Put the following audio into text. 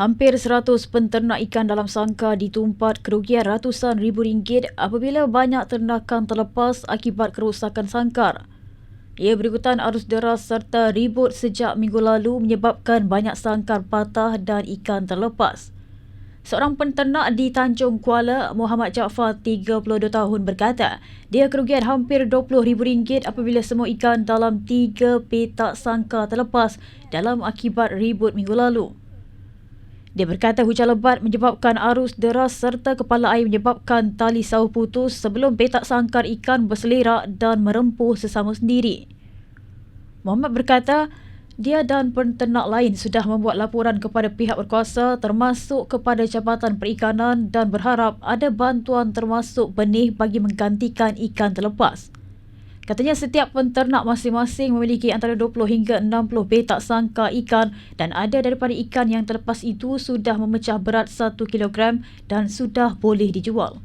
Hampir 100 penternak ikan dalam sangkar ditumpat kerugian ratusan ribu ringgit apabila banyak ternakan terlepas akibat kerosakan sangkar. Ia berikutan arus deras serta ribut sejak minggu lalu menyebabkan banyak sangkar patah dan ikan terlepas. Seorang penternak di Tanjung Kuala, Muhammad Jaafar, 32 tahun berkata, dia kerugian hampir RM20,000 apabila semua ikan dalam tiga petak sangkar terlepas dalam akibat ribut minggu lalu. Dia berkata hujan lebat menyebabkan arus deras serta kepala air menyebabkan tali sauh putus sebelum petak sangkar ikan berselerak dan merempuh sesama sendiri. Muhammad berkata, dia dan penternak lain sudah membuat laporan kepada pihak berkuasa termasuk kepada Jabatan Perikanan dan berharap ada bantuan termasuk benih bagi menggantikan ikan terlepas. Katanya setiap penternak masing-masing memiliki antara 20 hingga 60 petak sangka ikan dan ada daripada ikan yang terlepas itu sudah memecah berat 1 kilogram dan sudah boleh dijual.